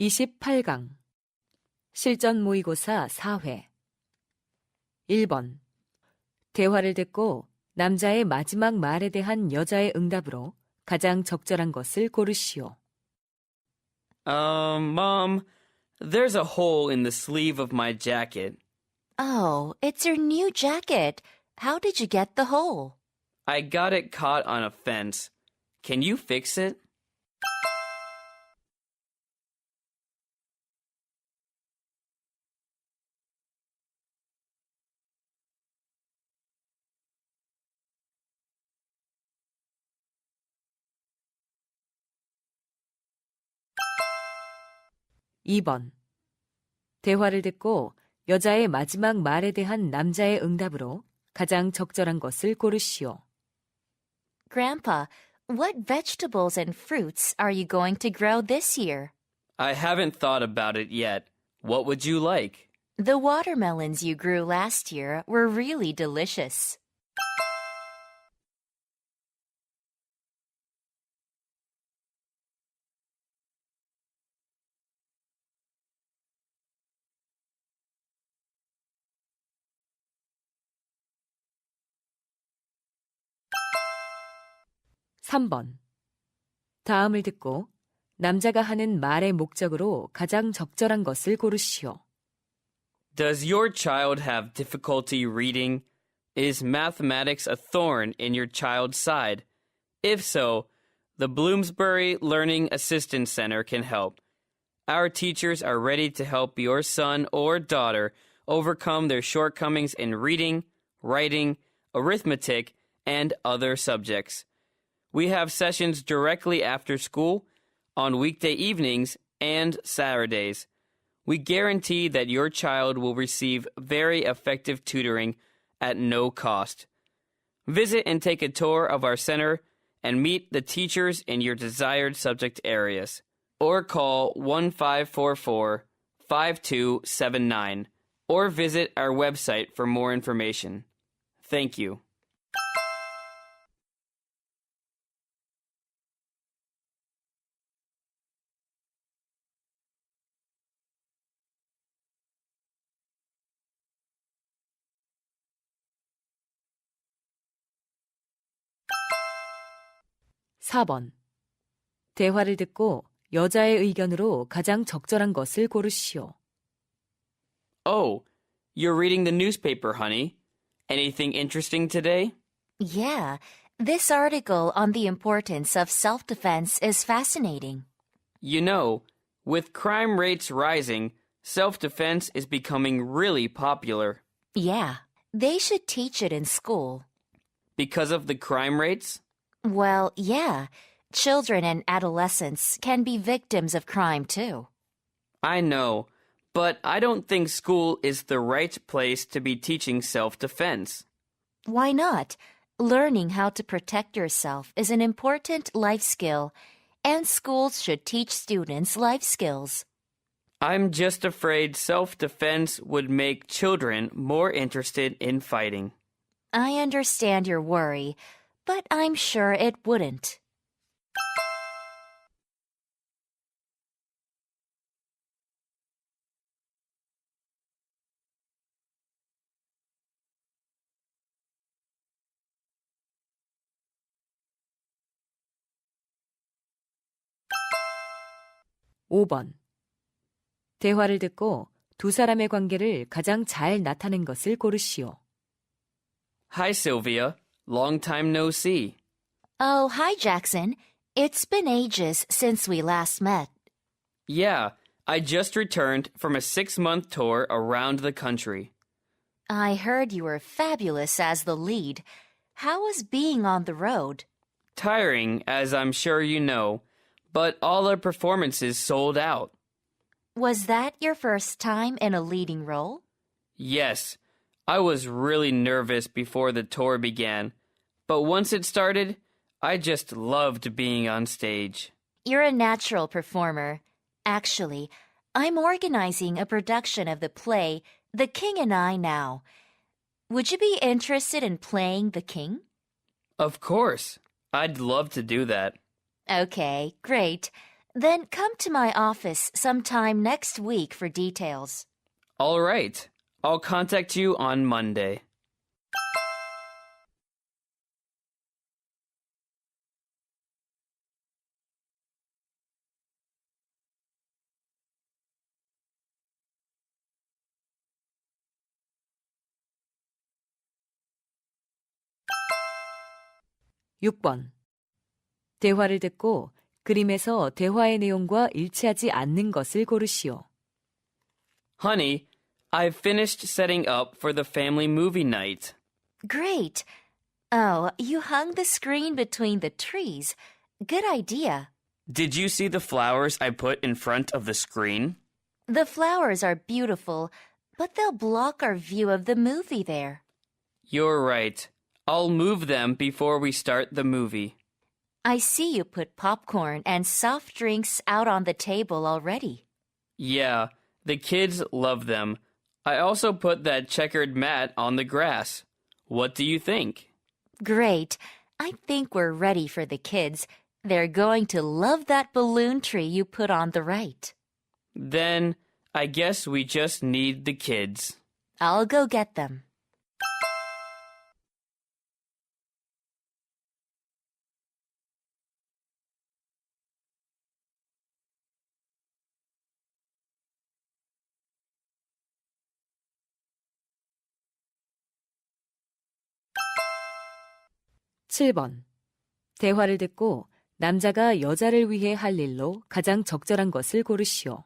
28강 실전 모의고사 4회 1번 대화를 듣고 남자의 마지막 말에 대한 여자의 응답으로 가장 적절한 것을 고르시오. Um, Mom, there's a hole in the sleeve of my jacket. Oh, it's your new jacket. How did you get the hole? I got it caught on a fence. Can you fix it? 이 번 대화를 듣고 여자의 마지막 말에 대한 남자의 응답으로 가장 적절한 것을 고르시오. Grandpa, what vegetables and fruits are you going to grow this year? I haven't thought about it yet. What would you like? The watermelons you grew last year were really delicious. 삼 번 다음을 듣고 남자가 하는 말의 목적으로 가장 적절한 것을 고르시오. Does your child have difficulty reading? Is mathematics a thorn in your child's side? If so, the Bloomsbury Learning Assistance Center can help. Our teachers are ready to help your son or daughter overcome their shortcomings in reading, writing, arithmetic, and other subjects. We have sessions directly after school, on weekday evenings, and Saturdays. We guarantee that your child will receive very effective tutoring at no cost. Visit and take a tour of our center and meet the teachers in your desired subject areas. Or call 1544 5279 or visit our website for more information. Thank you. 사 번 대화를 듣고 여자의 의견으로 가장 적절한 것을 고르시오. Oh, you're reading the newspaper, honey. Anything interesting today? Yeah, this article on the importance of self defense is fascinating. You know, with crime rates rising, self defense is becoming really popular. Yeah, they should teach it in school. Because of the crime rates? Well, yeah, children and adolescents can be victims of crime too. I know, but I don't think school is the right place to be teaching self defense. Why not? Learning how to protect yourself is an important life skill, and schools should teach students life skills. I'm just afraid self defense would make children more interested in fighting. I understand your worry, but I'm sure it wouldn't. 오번 대화를 듣고 두 사람의 관계를 가장 잘 나타낸 것을 고르시오. Hi, Sylvia. Long time no see. Oh, hi, Jackson. It's been ages since we last met. Yeah, I just returned from a six month tour around the country. I heard you were fabulous as the lead. How was being on the road? Tiring, as I'm sure you know, but all our performances sold out. Was that your first time in a leading role? Yes, I was really nervous before the tour began, but once it started, I just loved being on stage. You're a natural performer. Actually, I'm organizing a production of the play The King and I now. Would you be interested in playing the king? Of course, I'd love to do that. Okay, great. Then come to my office sometime next week for details. All right. I'll contact you on Monday. 육번 대화를 듣고 그림에서 대화의 내용과 일치하지 않는 것을 고르시오. Honey, I've finished setting up for the family movie night. Great. Oh, you hung the screen between the trees. Good idea. Did you see the flowers I put in front of the screen? The flowers are beautiful, but they'll block our view of the movie there. You're right. I'll move them before we start the movie. I see you put popcorn and soft drinks out on the table already. Yeah, the kids love them. I also put that checkered mat on the grass. What do you think? Great. I think we're ready for the kids. They're going to love that balloon tree you put on the right. Then I guess we just need the kids. I'll go get them. 칠 번 대화를 듣고 남자가 여자를 위해 할 일로 가장 적절한 것을 고르시오.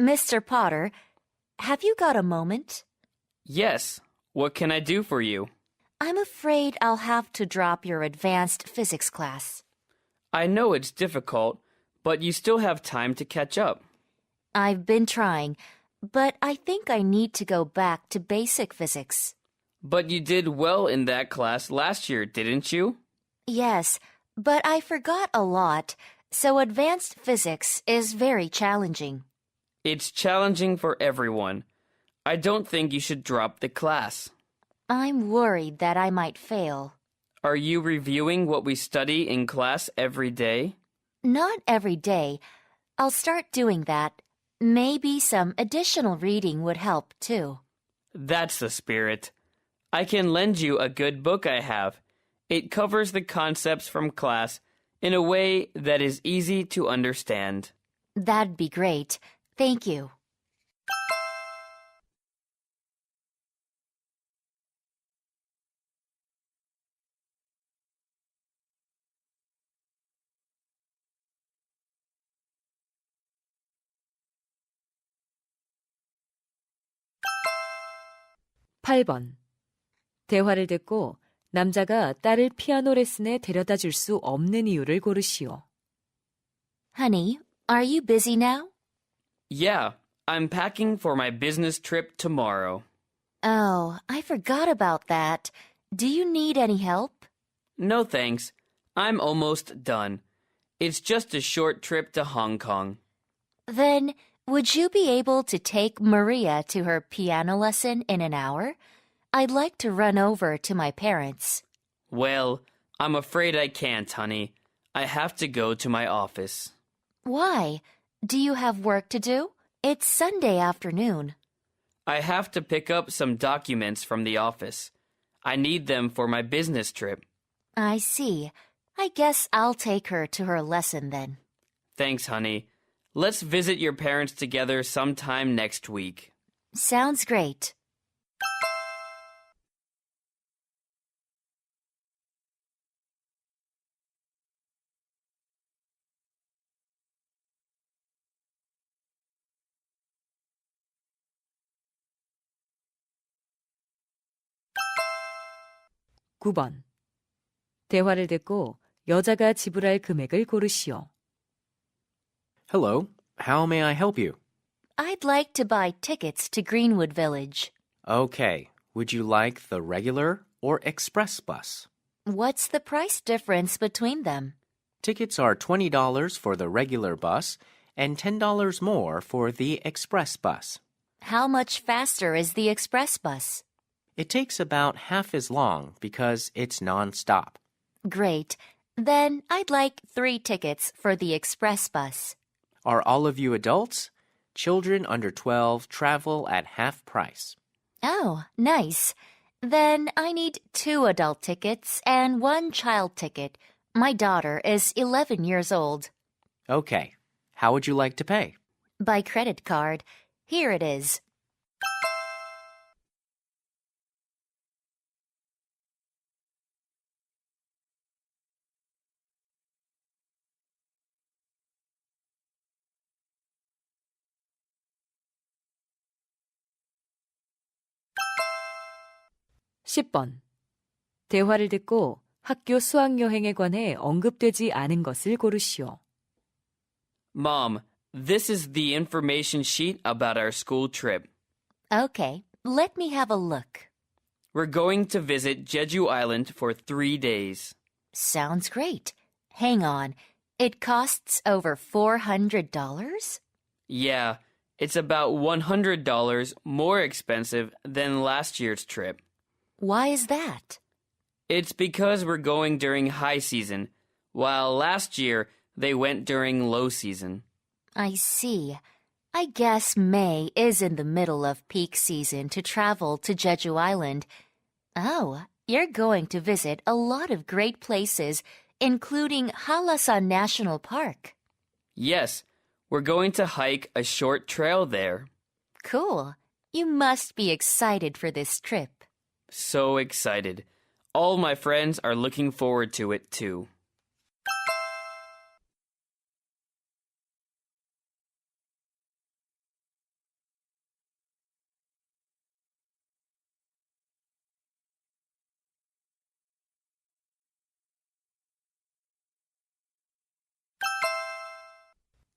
Mr. Potter, have you got a moment? Yes. What can I do for you? I'm afraid I'll have to drop your advanced physics class. I know it's difficult, but you still have time to catch up. I've been trying, but I think I need to go back to basic physics. But you did well in that class last year, didn't you? Yes, but I forgot a lot, so advanced physics is very challenging. It's challenging for everyone. I don't think you should drop the class. I'm worried that I might fail. Are you reviewing what we study in class every day? Not every day. I'll start doing that. Maybe some additional reading would help too. That's the spirit. I can lend you a good book I have. It covers the concepts from class in a way that is easy to understand. That'd be great. Thank you. 팔번 대화를 듣고 남자가 딸을 피아노 레슨에 데려다 줄 수 없는 이유를 고르시오. Honey, are you busy now? Yeah, I'm packing for my business trip tomorrow. Oh, I forgot about that. Do you need any help? No thanks. I'm almost done. It's just a short trip to Hong Kong. Then, would you be able to take Maria to her piano lesson in an hour? I'd like to run over to my parents. Well, I'm afraid I can't, honey. I have to go to my office. Why? Do you have work to do? It's Sunday afternoon. I have to pick up some documents from the office. I need them for my business trip. I see. I guess I'll take her to her lesson then. Thanks, honey. Let's visit your parents together sometime next week. Sounds great. 구 번 대화를 듣고 여자가 지불할 금액을 고르시오. Hello, how may I help you? I'd like to buy tickets to Greenwood Village. Okay, would you like the regular or express bus? What's the price difference between them? Tickets are $20 for the regular bus and $10 more for the express bus. How much faster is the express bus? It takes about half as long because it's nonstop. Great. Then I'd like three tickets for the express bus. Are all of you adults? Children under 12 travel at half price. Oh, nice. Then I need two adult tickets and one child ticket. My daughter is 11 years old. Okay. How would you like to pay? By credit card. Here it is. 십번 대화를 듣고 학교 수학여행에 관해 언급되지 않은 것을 고르시오. Mom, this is the information sheet about our school trip. Okay, let me have a look. We're going to visit Jeju Island for three days. Sounds great. Hang on. It costs over $400? Yeah, it's about $100 more expensive than last year's trip. Why is that? It's because we're going during high season, while last year they went during low season. I see. I guess May is in the middle of peak season to travel to Jeju Island. Oh, you're going to visit a lot of great places, including Halasan National Park. Yes, we're going to hike a short trail there. Cool. You must be excited for this trip. So excited. All my friends are looking forward to it too.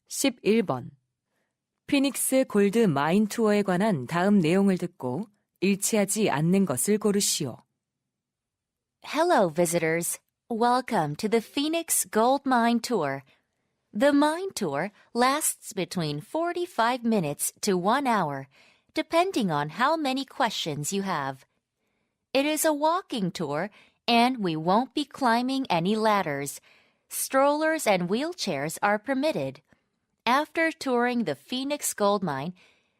십일 번 피닉스 골드 마인 투어에 관한 다음 내용을 듣고 일치하지 않는 것을 고르시오. Hello, visitors. Welcome to the Phoenix Gold Mine Tour. The mine tour lasts between 45 minutes to one hour, depending on how many questions you have. It is a walking tour, and we won't be climbing any ladders. Strollers and wheelchairs are permitted. After touring the Phoenix Gold Mine,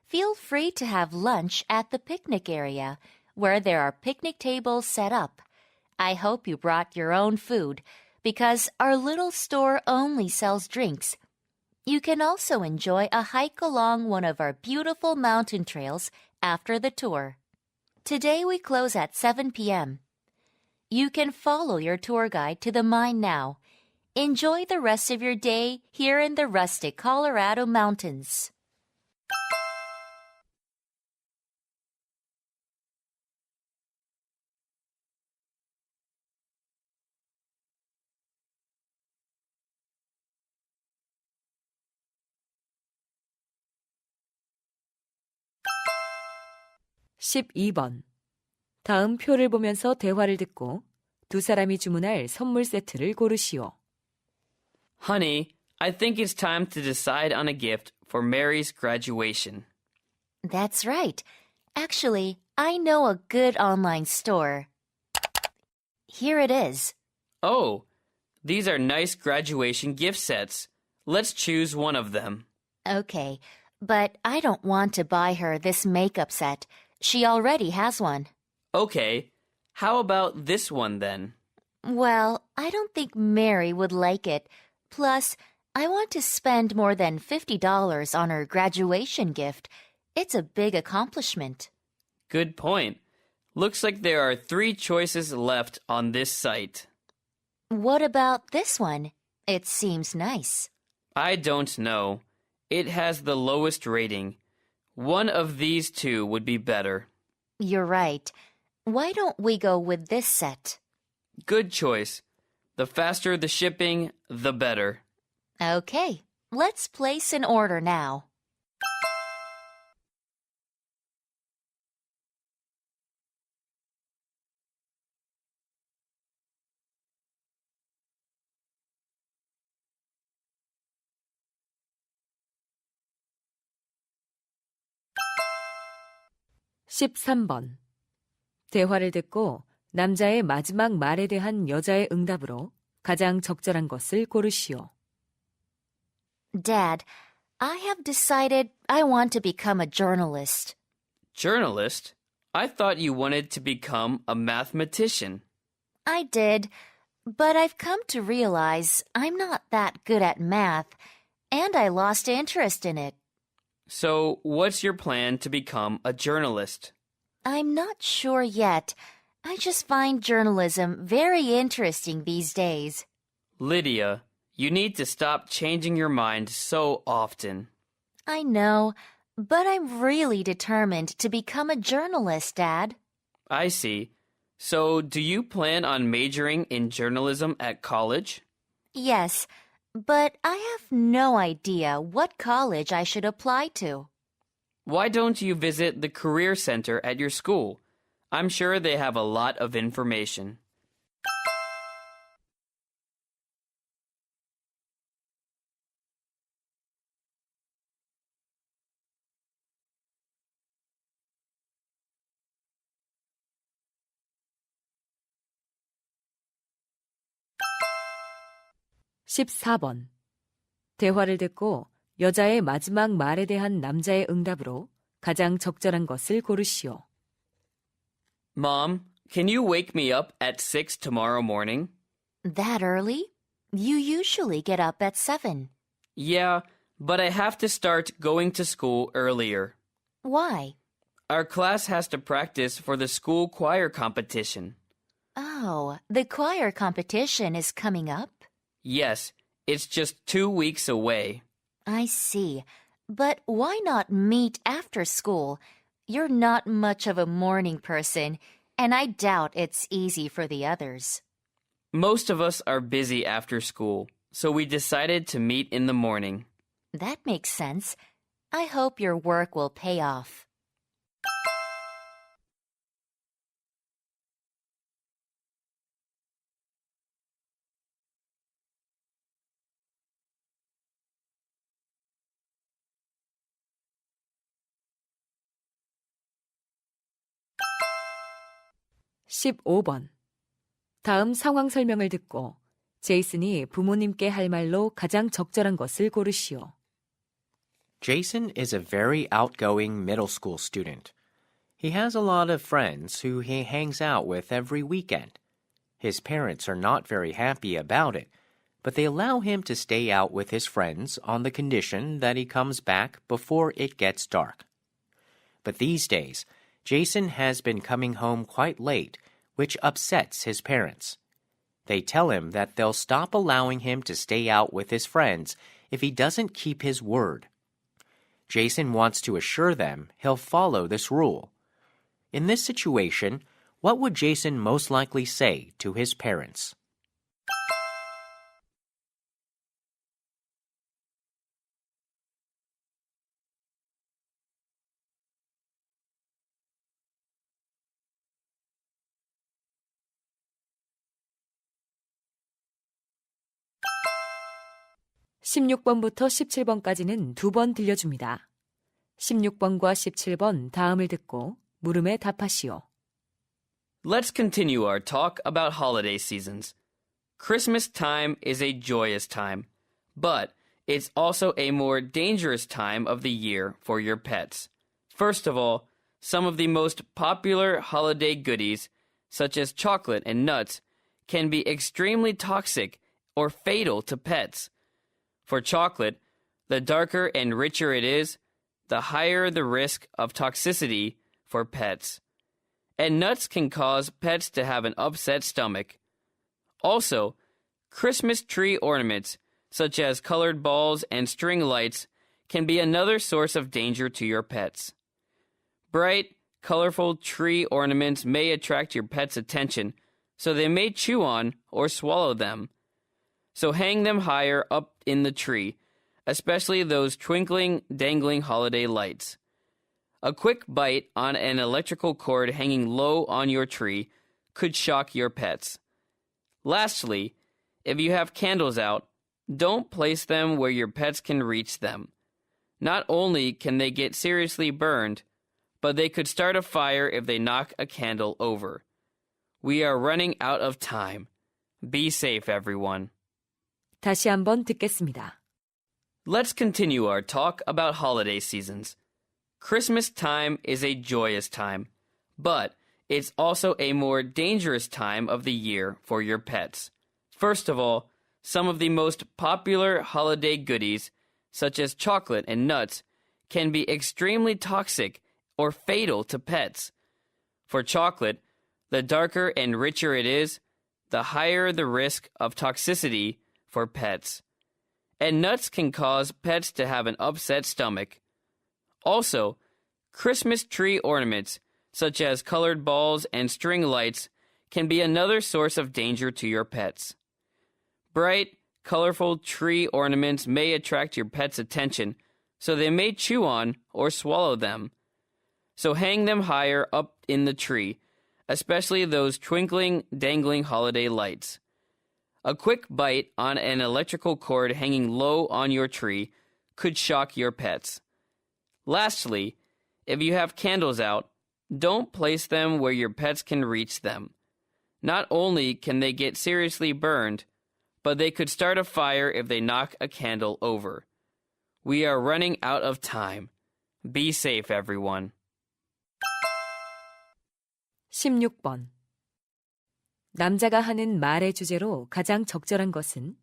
feel free to have lunch at the picnic area, where there are picnic tables set up. I hope you brought your own food because our little store only sells drinks. You can also enjoy a hike along one of our beautiful mountain trails after the tour. Today we close at 7 p.m. You can follow your tour guide to the mine now. Enjoy the rest of your day here in the rustic Colorado mountains. 십이 번 다음 표를 보면서 대화를 듣고 두 사람이 주문할 선물 세트를 고르시오. Honey, I think it's time to decide on a gift for Mary's graduation. That's right. Actually, I know a good online store. Here it is. Oh, these are nice graduation gift sets. Let's choose one of them. Okay, but I don't want to buy her this makeup set. She already has one. Okay, how about this one then? Well, I don't think Mary would like it. Plus, I want to spend more than $50 on her graduation gift. It's a big accomplishment. Good point. Looks like there are three choices left on this site. What about this one? It seems nice. I don't know. It has the lowest rating. One of these two would be better. You're right. Why don't we go with this set? Good choice. The faster the shipping, the better. Okay, let's place an order now. 십삼 번 대화를 듣고 남자의 마지막 말에 대한 여자의 응답으로 가장 적절한 것을 고르시오. Dad, I have decided I want to become a journalist. Journalist? I thought you wanted to become a mathematician. I did, but I've come to realize I'm not that good at math, and I lost interest in it. So, what's your plan to become a journalist? I'm not sure yet. I just find journalism very interesting these days. Lydia, you need to stop changing your mind so often. I know, but I'm really determined to become a journalist, Dad. I see. So, do you plan on majoring in journalism at college? Yes, but I have no idea what college I should apply to. Why don't you visit the Career Center at your school? I'm sure they have a lot of information. 십사 번 대화를 듣고 여자의 마지막 말에 대한 남자의 응답으로 가장 적절한 것을 고르시오. Mom, can you wake me up at 6 tomorrow morning? That early? You usually get up at seven. Yeah, but I have to start going to school earlier. Why? Our class has to practice for the school choir competition. Oh, the choir competition is coming up? Yes, it's just two weeks away. I see. But why not meet after school? You're not much of a morning person, and I doubt it's easy for the others. Most of us are busy after school, so we decided to meet in the morning. That makes sense. I hope your work will pay off. 십오 번 다음 상황 설명을 듣고 제이슨이 부모님께 할 말로 가장 적절한 것을 고르시오. Jason is a very outgoing middle school student. He has a lot of friends who he hangs out with every weekend. His parents are not very happy about it, but they allow him to stay out with his friends on the condition that he comes back before it gets dark. But these days, Jason has been coming home quite late, which upsets his parents. They tell him that they'll stop allowing him to stay out with his friends if he doesn't keep his word. Jason wants to assure them he'll follow this rule. In this situation, what would Jason most likely say to his parents? 십육 번부터 십칠 번까지는 두 번 들려줍니다. 십육 번과 십칠 번 다음을 듣고 물음에 답하시오. Let's continue our talk about holiday seasons. Christmas time is a joyous time, but it's also a more dangerous time of the year for your pets. First of all, some of the most popular holiday goodies, such as chocolate and nuts, can be extremely toxic or fatal to pets. For chocolate, the darker and richer it is, the higher the risk of toxicity for pets. And nuts can cause pets to have an upset stomach. Also, Christmas tree ornaments, such as colored balls and string lights, can be another source of danger to your pets. Bright, colorful tree ornaments may attract your pet's attention, so they may chew on or swallow them. So hang them higher up in the tree, especially those twinkling, dangling holiday lights. A quick bite on an electrical cord hanging low on your tree could shock your pets. Lastly, if you have candles out, don't place them where your pets can reach them. Not only can they get seriously burned, but they could start a fire if they knock a candle over. We are running out of time. Be safe, everyone. 다시 한번 듣겠습니다. Let's continue our talk about holiday seasons. Christmas time is a joyous time, but it's also a more dangerous time of the year for your pets. First of all, some of the most popular holiday goodies, such as chocolate and nuts, can be extremely toxic or fatal to pets. For chocolate, the darker and richer it is, the higher the risk of toxicity for pets and nuts can cause pets to have an upset stomach. Also, Christmas tree ornaments, such as colored balls and string lights, can be another source of danger to your pets. Bright, colorful tree ornaments may attract your pet's attention, so they may chew on or swallow them. So hang them higher up in the tree, especially those twinkling, dangling holiday lights. A quick bite on an electrical cord hanging low on your tree could shock your pets. Lastly, if you have candles out, don't place them where your pets can reach them. Not only can they get seriously burned, but they could start a fire if they knock a candle over. We are running out of time. Be safe, everyone. 16번. 남자가 하는 말의 주제로 가장 적절한 것은?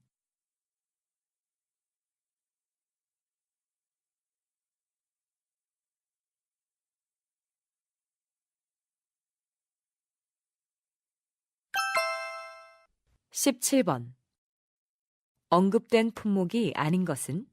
(17번) 언급된 품목이 아닌 것은?